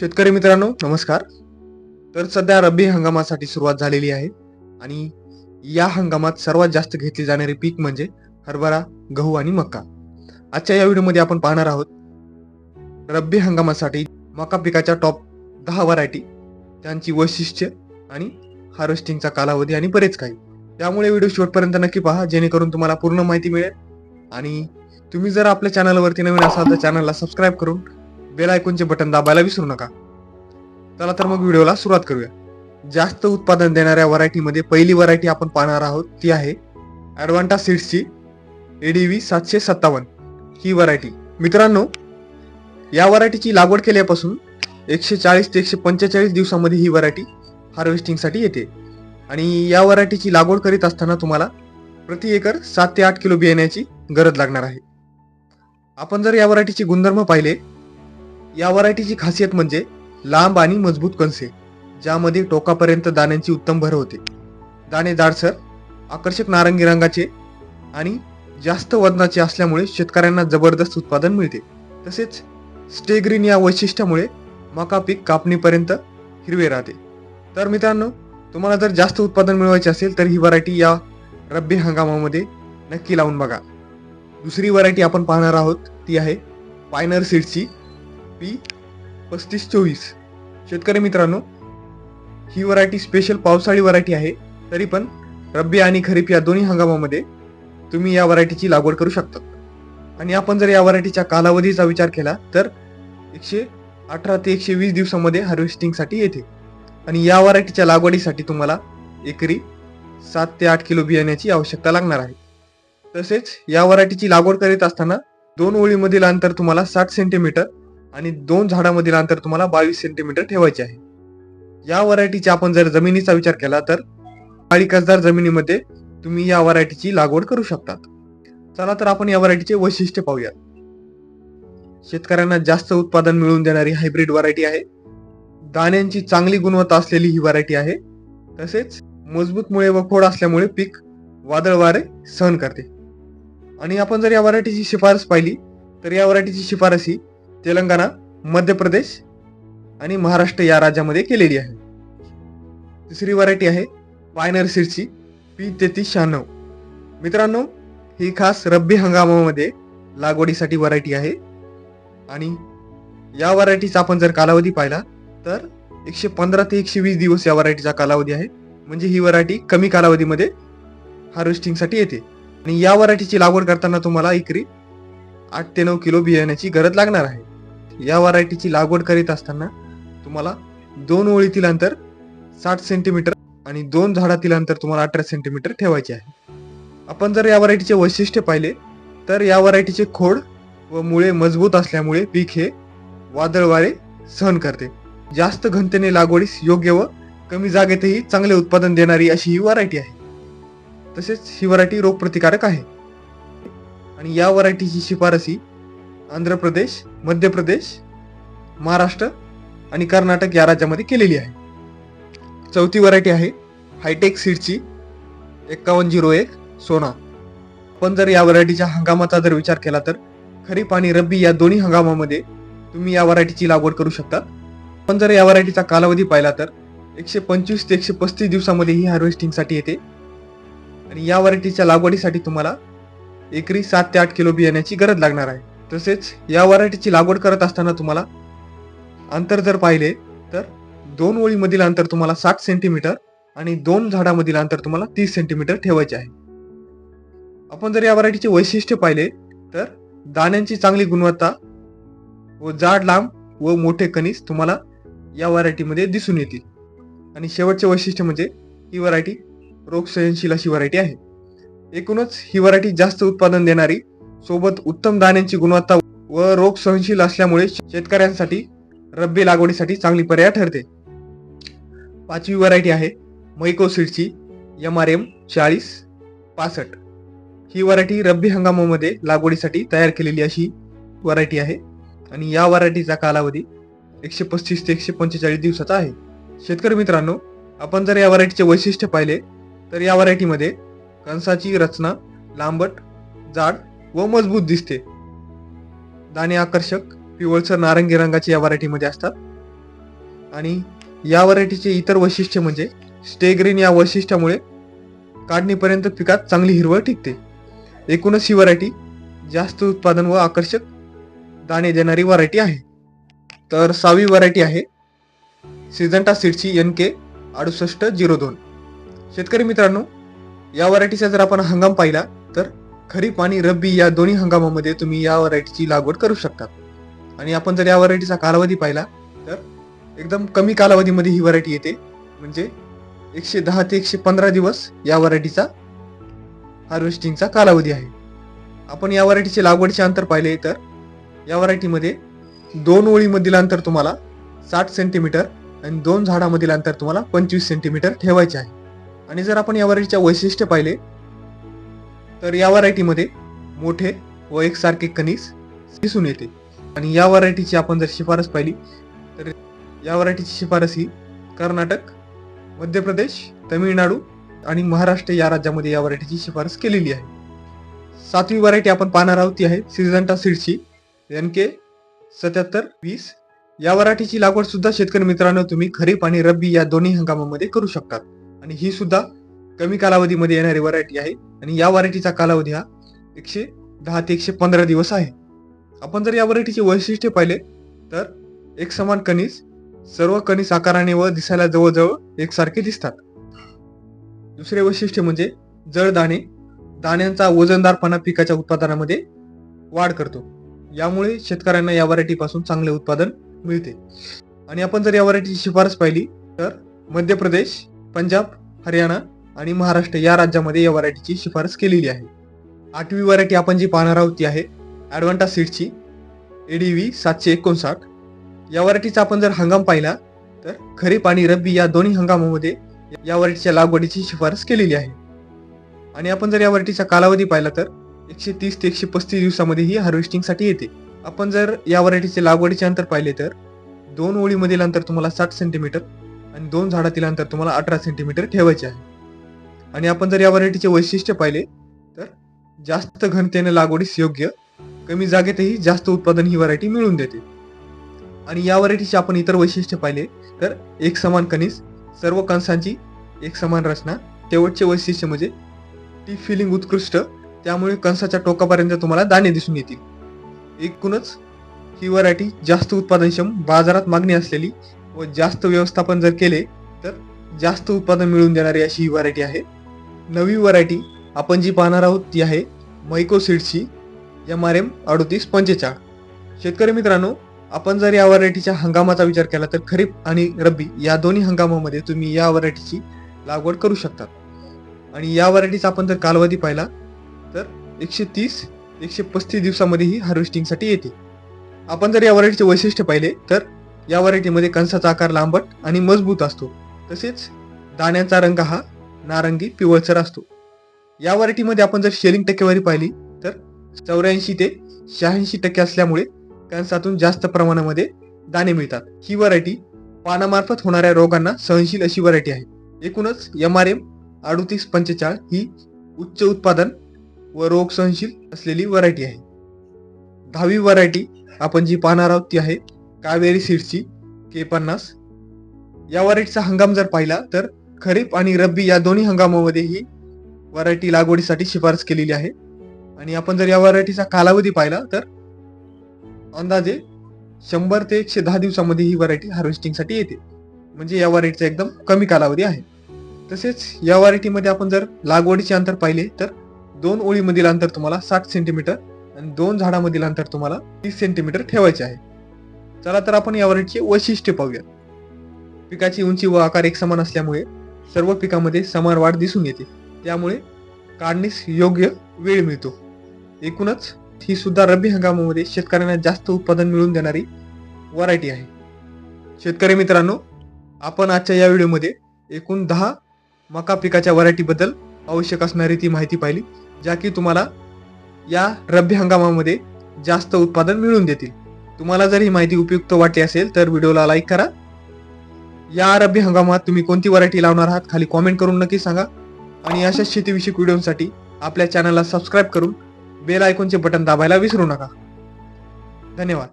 शेतकरी मित्रांनो नमस्कार. तर सध्या रब्बी हंगामासाठी सुरुवात झालेली आहे आणि या हंगामात सर्वात जास्त घेतली जाणारी पीक म्हणजे हरभरा गहू आणि मका. आजच्या या व्हिडिओमध्ये आपण पाहणार आहोत रब्बी हंगामासाठी मका पिकाच्या टॉप दहा व्हरायटी त्यांची वैशिष्ट्य आणि हार्वेस्टिंगचा कालावधी आणि बरेच काही. त्यामुळे व्हिडिओ शेवटपर्यंत नक्की पहा जेणेकरून तुम्हाला पूर्ण माहिती मिळेल. आणि तुम्ही जर आपल्या चॅनलवरती नवीन असाल तर चॅनलला सबस्क्राईब करून बेल आयकॉनचे बटन दाबायला विसरू नका. चला तर मग व्हिडिओला सुरुवात करूया. जास्त उत्पादन देणाऱ्या व्हरायटीमध्ये पहिली व्हरायटी आपण पाहणार आहोत ती आहे ॲडवांटा सीड्सची एडीव्ही सातशे सत्तावन्न ही व्हरायटी मित्रांनो या व्हरायटीची लागवड केल्यापासून एकशे चाळीस ते एकशे पंचेचाळीस दिवसामध्ये ही व्हरायटी हार्वेस्टिंगसाठी येते. आणि या व्हरायटीची लागवड करीत असताना तुम्हाला प्रति एकर सात ते आठ किलो बियाण्याची गरज लागणार आहे. आपण जर या व्हरायटीचे गुणधर्म पाहिले या व्हरायटीची खासियत म्हणजे लांब आणि मजबूत कणसे ज्यामध्ये टोकापर्यंत दाण्यांची उत्तम भर होते. दाणे जाडसर आकर्षक नारंगी रंगाचे आणि जास्त वजनाचे असल्यामुळे शेतकऱ्यांना जबरदस्त उत्पादन मिळते. तसेच स्टेग्रीन या वैशिष्ट्यामुळे मका पीक कापणीपर्यंत हिरवे राहते. तर मित्रांनो तुम्हाला जर जास्त उत्पादन मिळवायचे असेल तर ही व्हरायटी या रब्बी हंगामामध्ये नक्की लावून बघा. दुसरी व्हरायटी आपण पाहणार आहोत ती आहे पायनर सीडची पी पस्तीस चोवीस. शेतकरी मित्रांनो ही व्हरायटी स्पेशल पावसाळी व्हरायटी आहे. तरी पण रब्बी आणि खरीप या दोन्ही हंगामामध्ये तुम्ही या व्हरायटीची लागवड करू शकता. आणि आपण जर या व्हरायटीच्या कालावधीचा विचार केला तर एकशे अठरा ते एकशे वीस दिवसामध्ये हार्वेस्टिंगसाठी येते. आणि या व्हरायटीच्या लागवडीसाठी तुम्हाला एकरी सात ते आठ किलो बियाण्याची आवश्यकता लागणार आहे. तसेच या व्हरायटीची लागवड करीत असताना दोन ओळीमधील अंतर तुम्हाला साठ सेंटीमीटर आणि दोन झाडामधील अंतर तुम्हाला बावीस सेंटीमीटर ठेवायचे आहे. या व्हरायटीचा आपण जर जमिनीचा विचार केला तर काळी कसदार जमिनीमध्ये तुम्ही या व्हरायटीची लागवड करू शकतात. चला तर आपण या व्हरायटीचे वैशिष्ट्य पाहूया. शेतकऱ्यांना जास्त उत्पादन मिळवून देणारी हायब्रिड व्हरायटी आहे. दाण्यांची चांगली गुणवत्ता असलेली ही व्हरायटी आहे. तसेच मजबूत मुळे व खोड असल्यामुळे पीक वादळ वारे सहन करते. आणि आपण जर या व्हरायटीची शिफारस पाहिली तर या व्हरायटीची शिफारस ही तेलंगणा मध्य प्रदेश आणि महाराष्ट्र या राज्यामध्ये केलेली आहे. तिसरी व्हरायटी आहे पायनर सीडची पी तेहतीस शहाण्णव. मित्रांनो ही खास रब्बी हंगामामध्ये लागवडीसाठी व्हरायटी आहे. आणि या व्हरायटीचा आपण जर कालावधी पाहिला तर एकशे पंधरा ते एकशे वीस दिवस या व्हरायटीचा कालावधी आहे. म्हणजे ही व्हरायटी कमी कालावधीमध्ये हार्वेस्टिंगसाठी येते. आणि या व्हरायटीची लागवड करताना तुम्हाला एकरी आठ ते नऊ किलो बियाण्याची गरज लागणार आहे. या व्हरायटीची लागवड करीत असताना तुम्हाला दोन ओळीतील अंतर साठ सेंटीमीटर आणि दोन झाडातील अंतर तुम्हाला अठरा सेंटीमीटर ठेवायचे आहे. आपण जर या व्हरायटीचे वैशिष्ट्य पाहिले तर या व्हरायटीचे खोड व मुळे मजबूत असल्यामुळे पीक हे वादळ वारे सहन करते. जास्त घनतेने लागवडीस योग्य व कमी जागेतही चांगले उत्पादन देणारी अशी ही व्हरायटी आहे. तसेच ही व्हरायटी रोगप्रतिकारक आहे. आणि या व्हरायटीची शिफारसी आंध्र प्रदेश मध्य प्रदेश महाराष्ट्र आणि कर्नाटक या राज्यामध्ये केलेली आहे. चौथी व्हरायटी आहे हायटेक सीडची एक्कावन्न झिरो एक सोना. पण जर या व्हरायटीच्या हंगामाचा जर विचार केला तर खरीप आणि रब्बी या दोन्ही हंगामामध्ये तुम्ही या व्हरायटीची लागवड करू शकता. पण जर या व्हरायटीचा कालावधी पाहिला तर एकशे पंचवीस ते एकशे पस्तीस दिवसामध्ये ही हार्वेस्टिंगसाठी येते. आणि या व्हरायटीच्या लागवडीसाठी तुम्हाला एकरी सात ते आठ किलो बियाण्याची गरज लागणार आहे. तसेच या व्हरायटीची लागवड करत असताना तुम्हाला अंतर जर पाहिले तर दोन ओळीमधील अंतर तुम्हाला साठ सेंटीमीटर आणि दोन झाडामधील अंतर तुम्हाला तीस सेंटीमीटर ठेवायचे आहे. आपण जर या व्हरायटीचे वैशिष्ट्य पाहिले तर दाण्यांची चांगली गुणवत्ता व जाड लांब व मोठे कणीस तुम्हाला या व्हरायटीमध्ये दिसून येतील. आणि शेवटचे वैशिष्ट्य म्हणजे ही व्हरायटी रोग सहनशील अशी व्हरायटी आहे. एकूणच ही व्हरायटी जास्त उत्पादन देणारी सोबत उत्तम दाण्यांची गुणवत्ता व रोग सहनशील असल्यामुळे शेतकऱ्यांसाठी रब्बी लागवडीसाठी चांगली पर्याय ठरते. पाचवी व्हरायटी आहे मैको सीडची एम आर एम चाळीस पासष्ट. ही व्हरायटी रब्बी हंगामामध्ये लागवडीसाठी तयार केलेली अशी व्हरायटी आहे आणि या व्हरायटीचा कालावधी एकशे पस्तीस ते एकशे पंचेचाळीस दिवसाचा आहे. शेतकरी मित्रांनो आपण जर या व्हरायटीचे वैशिष्ट्य पाहिले तर या व्हरायटीमध्ये कणसाची रचना लांबट जाड व मजबूत दिसते. दाणे आकर्षक पिवळसर नारंगी रंगाचे या व्हरायटीमध्ये असतात. आणि या व्हरायटीचे इतर वैशिष्ट्य म्हणजे स्टेग्रीन या वैशिष्ट्यामुळे काढणीपर्यंत पिकात चांगली हिरवळ टिकते. एकूणच ही व्हरायटी जास्त उत्पादन व आकर्षक दाणे देणारी व्हरायटी आहे. तर सहावी व्हरायटी आहे सिजंटा सीडची एन के अडुसष्ट झिरो दोन. शेतकरी मित्रांनो या व्हरायटीचा जर आपण हंगाम पाहिला खरीप आणि रब्बी या दोन्ही हंगामामध्ये तुम्ही या व्हरायटीची लागवड करू शकता. आणि आपण जर या व्हरायटीचा कालावधी पाहिला तर एकदम कमी कालावधीमध्ये ही व्हरायटी येते. म्हणजे एकशे दहा ते एकशे पंधरा दिवस या व्हरायटीचा हार्वेस्टिंगचा कालावधी आहे. आपण या व्हरायटीचे लागवडीचे अंतर पाहिले तर या व्हरायटीमध्ये दोन ओळीमधील अंतर तुम्हाला साठ सेंटीमीटर आणि दोन झाडामधील अंतर तुम्हाला पंचवीस सेंटीमीटर ठेवायचे आहे. आणि जर आपण या व्हरायटीच्या वैशिष्ट्य पाहिले तर या व्हरायटीमध्ये मोठे व एकसारखे कणीस दिसून येते. आणि या व्हरायटीची आपण जर शिफारस पाहिली तर या व्हरायटीची शिफारस ही कर्नाटक मध्य प्रदेश तमिळनाडू आणि महाराष्ट्र या राज्यामध्ये या व्हरायटीची शिफारस केलेली आहे. सातवी व्हरायटी आपण पाहणार आहोत ती आहे सिजंटा सीडची. एन के सत्याहत्तर वीस. या वराठीची लागवड सुद्धा शेतकरी मित्रांनो तुम्ही खरीप आणि रब्बी या दोन्ही हंगामामध्ये करू शकतात आणि ही सुद्धा कमी कालावधीमध्ये येणारी व्हरायटी आहे. आणि या व्हरायटीचा कालावधी हा एकशे दहा ते एकशे पंधरा दिवस आहे. आपण जर या व्हरायटीचे वैशिष्ट्य पाहिले तर एक समान कणीस सर्व कणीस आकाराने व दिसायला जवळजवळ एकसारखे दिसतात. दुसरे वैशिष्ट्य म्हणजे जड दाणे दाण्यांचा वजनदारपणा पिकाच्या उत्पादनामध्ये वाढ करतो. यामुळे शेतकऱ्यांना या व्हरायटीपासून चांगले उत्पादन मिळते. आणि आपण जर या व्हरायटीची शिफारस पाहिली तर मध्य प्रदेश पंजाब हरियाणा आणि महाराष्ट्र या राज्यामध्ये या व्हरायटीची शिफारस केलेली आहे. आठवी व्हरायटी आपण जी पाहणार आहोत ती आहे ॲडवांटा सीडची एडीव्ही सातशे एकोणसाठ. या व्हरायटीचा आपण जर हंगाम पाहिला तर खरीप आणि रब्बी या दोन्ही हंगामामध्ये या व्हरायटीच्या लागवडीची शिफारस केलेली आहे. आणि आपण जर या व्हरायटीचा कालावधी पाहिला तर एकशे तीस ते एकशे पस्तीस दिवसामध्ये ही हार्वेस्टिंगसाठी येते. आपण जर या व्हरायटीचे लागवडीचे अंतर पाहिले तर दोन ओळीमधील अंतर तुम्हाला साठ सेंटीमीटर आणि दोन झाडातील अंतर तुम्हाला अठरा सेंटीमीटर ठेवायचे आहे. आणि आपण जर या व्हरायटीचे वैशिष्ट्य पाहिले तर जास्त घनतेने लागवडीस योग्य कमी जागेतही जास्त उत्पादन ही व्हरायटी मिळून देते. आणि या व्हरायटीचे आपण इतर वैशिष्ट्य पाहिले तर एक समान कणीस सर्व कणसांची एक समान रचना शेवटचे वैशिष्ट्य म्हणजे टी फिलिंग उत्कृष्ट त्यामुळे कणसाच्या टोकापर्यंत तुम्हाला दाणे दिसून येतील. एकूणच ही व्हरायटी जास्त उत्पादनक्षम बाजारात मागणी असलेली व जास्त व्यवस्थापन जर केले तर जास्त उत्पादन मिळवून देणारी अशी ही व्हरायटी आहे. नवी व्हरायटी आपण जी पाहणार आहोत ती आहे मैको सीडची एम आर एम अडोतीस पंचेचाळ. शेतकरी मित्रांनो आपण जर या व्हरायटीच्या हंगामाचा विचार केला तर खरीप आणि रब्बी या दोन्ही हंगामामध्ये तुम्ही या व्हरायटीची लागवड करू शकतात. आणि या व्हरायटीचा आपण जर कालावधी पाहिला तर एकशे तीस एकशे पस्तीस दिवसामध्ये ही हार्वेस्टिंगसाठी येते. आपण जर या व्हरायटीचे वैशिष्ट्य पाहिले तर या व्हरायटीमध्ये कणसाचा आकार लांबट आणि मजबूत असतो. तसेच दाण्यांचा रंग हा नारंगी पिवळसर असतो. या व्हरायटीमध्ये आपण जर शेलिंग टक्केवारी पाहिली तर चौऱ्याऐंशी ते शहाऐंशी टक्के असल्यामुळे कणसातून जास्त प्रमाणामध्ये दाणे मिळतात. ही व्हरायटी पानामार्फत होणाऱ्या रोगांना सहनशील अशी व्हरायटी आहे. एकूणच एम आर एम अडुतीस पंचेचाळ ही उच्च उत्पादन व रोग सहनशील असलेली व्हरायटी आहे. दहावी व्हरायटी आपण जी पाहणार आहोत ती आहे कावेरी सीड्सची के पन्नास. या व्हरायटीचा हंगाम जर पाहिला तर खरीप आणि रब्बी या दोन्ही हंगामामध्ये ही व्हरायटी लागवडीसाठी शिफारस केलेली आहे. आणि आपण जर या व्हरायटीचा कालावधी पाहिला तर अंदाजे शंभर ते एकशे दहा दिवसामध्ये ही व्हरायटी हार्वेस्टिंगसाठी येते. म्हणजे या व्हरायटीचा एकदम कमी कालावधी आहे. तसेच या व्हरायटीमध्ये आपण जर लागवडीचे अंतर पाहिले तर दोन ओळीमधील अंतर तुम्हाला साठ सेंटीमीटर आणि दोन झाडामधील अंतर तुम्हाला तीस सेंटीमीटर ठेवायचे आहे. चला तर आपण या व्हरायटीचे वैशिष्ट्य पाहूया. पिकाची उंची व आकार एकसमान असल्यामुळे सर्व पिकामध्ये समान वाढ दिसून येते. त्यामुळे काढणीस योग्य वेळ मिळतो. एकूणच ही सुद्धा रब्बी हंगामामध्ये शेतकऱ्यांना जास्त उत्पादन मिळवून देणारी व्हरायटी आहे. शेतकरी मित्रांनो आपण आजच्या या व्हिडिओमध्ये एकूण दहा मका पिकाच्या व्हरायटीबद्दल आवश्यक असणारी ती माहिती पाहिली ज्या की तुम्हाला या रब्बी हंगामामध्ये जास्त उत्पादन मिळवून देतील. तुम्हाला जर ही माहिती उपयुक्त वाटली असेल तर व्हिडिओला लाईक करा या रब्बी हंगामात तुम्ही कोणती व्हरायटी लावणार आहात खाली कॉमेंट करून नक्की सांगा. आणि अशाच शेतीविषयक व्हिडिओसाठी आपल्या चॅनलला सबस्क्राईब करून बेल आयकॉनचे बटन दाबायला विसरू नका. धन्यवाद.